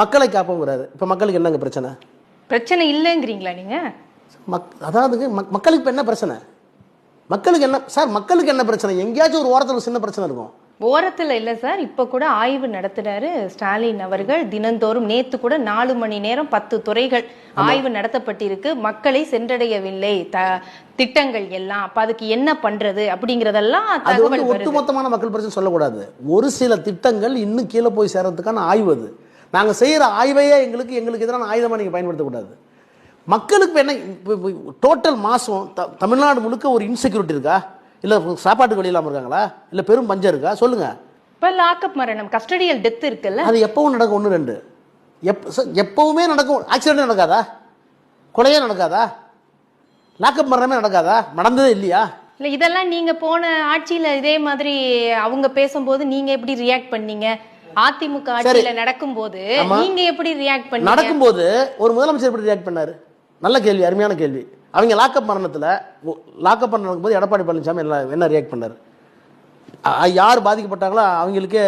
மக்களை காப்போங்கிறாரு. இப்போ மக்களுக்கு என்னங்க பிரச்சனை? பிரச்சனை இல்லைங்கிறீங்களா நீங்க? மக் அதாவதுங்க மக் மக்களுக்கு இப்போ என்ன பிரச்சனை? மக்களுக்கு என்ன சார் மக்களுக்கு என்ன பிரச்சனை? எங்கேயாச்சும் ஒரு ஓரத்தில் ஒரு சின்ன பிரச்சனை இருக்கும். ஓரத்துல இல்ல சார். இப்ப கூட ஆய்வு நடத்துறாரு ஸ்டாலின் அவர்கள். தினந்தோறும் நேத்து கூட நாலு மணி நேரம் பத்து துறைகள் ஆய்வு நடத்தப்பட்டிருக்கு. மக்களை சென்றடையவில்லை. த திட்டங்கள் எல்லாம். அப்ப அதுக்கு என்ன பண்றது அப்படிங்கறதெல்லாம் அது வந்து ஒட்டுமொத்தமான மக்கள் பிரச்சனை சொல்லக்கூடாது. ஒரு சில திட்டங்கள் இன்னும் கீழே போய் சேர்றதுக்கான ஆய்வு அது. நாங்கள் செய்கிற ஆய்வையே எங்களுக்கு எங்களுக்கு எதிரான ஆயுதமாக நீங்கள் பயன்படுத்தக்கூடாது. மக்களுக்கு என்ன டோட்டல் மாதம் த தமிழ்நாடு முழுக்க ஒரு இன்செக்யூரிட்டி இருக்கா? இல்லை சாப்பாட்டுக்கு வழி இல்லாமல் இருக்காங்களா? இல்லை பெரும் பஞ்சம் இருக்கா? சொல்லுங்கள் இப்ப லாக்அப் மரணம் கஸ்டடியல் டெத் இருக்குல்ல? அது எப்பவும் நடக்கும் ஒன்று ரெண்டு. எப் எப்பவுமே நடக்கும் ஆக்சிடென்ட் நடக்காதா? கொலையே நடக்காதா? லாக்அப் மரணமே நடக்காதா? நடந்ததே இல்லையா? இல்ல இதெல்லாம் நீங்க போன ஆட்சியில இதே மாதிரி அவங்க பேசும்போது நீங்க எப்படி ரியாக்ட் பண்ணீங்க? அதிமுக ஆட்சியில நடக்கும்போது. நீங்க எப்படி ரியாக்ட் பண்ணீங்க? நடக்கும்போது ஒரு முதலமைச்சர் எப்படி ரியாக்ட் பண்ணாரு? நல்ல கேள்வி அருமையான கேள்வி. அவங்க லாக்அப் மரணத்தில் லாக்அப் பண்ண நடக்கும்போது எடப்பாடி பழனிசாமி என்ன என்ன ரியாக்ட் பண்ணாரு? யார் பாதிக்கப்பட்டாங்களோ அவங்களுக்கே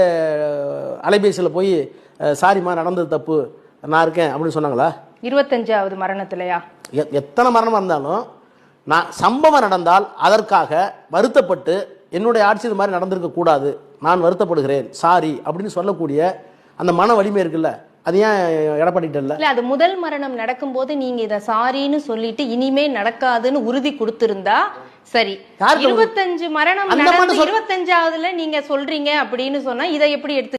அலைபேசியில் போய் சாரிம்மா நடந்தது தப்பு. நான் இருக்கேன். அப்படின்னு சொன்னாங்களா? இருபத்தஞ்சாவது மரணத்திலயா? எத்தனை மரணம் இருந்தாலும் நான் சம்பவம் நடந்தால் அதற்காக வருத்தப்பட்டு என்னுடைய ஆட்சி இது மாதிரி நடந்திருக்க கூடாது. நான் வருத்தப்படுகிறேன். சாரி அப்படின்னு சொல்லக்கூடிய அந்த மன வலிமை இருக்குல்ல? அது ஏன் எடப்பாடிட்ட இல்லை? அது முதல் மரணம் நடக்கும்போது நீங்க இத சாரின்னு சொல்லிட்டு இனிமே நடக்காதுன்னு உறுதி கொடுத்திருந்தா சரி? இருபத்தஞ்சு மரணம் இருபத்தஞ்சாவதுல நீங்க சொல்றீங்க அப்படின்னு சொன்னா இதை எப்படி எடுத்து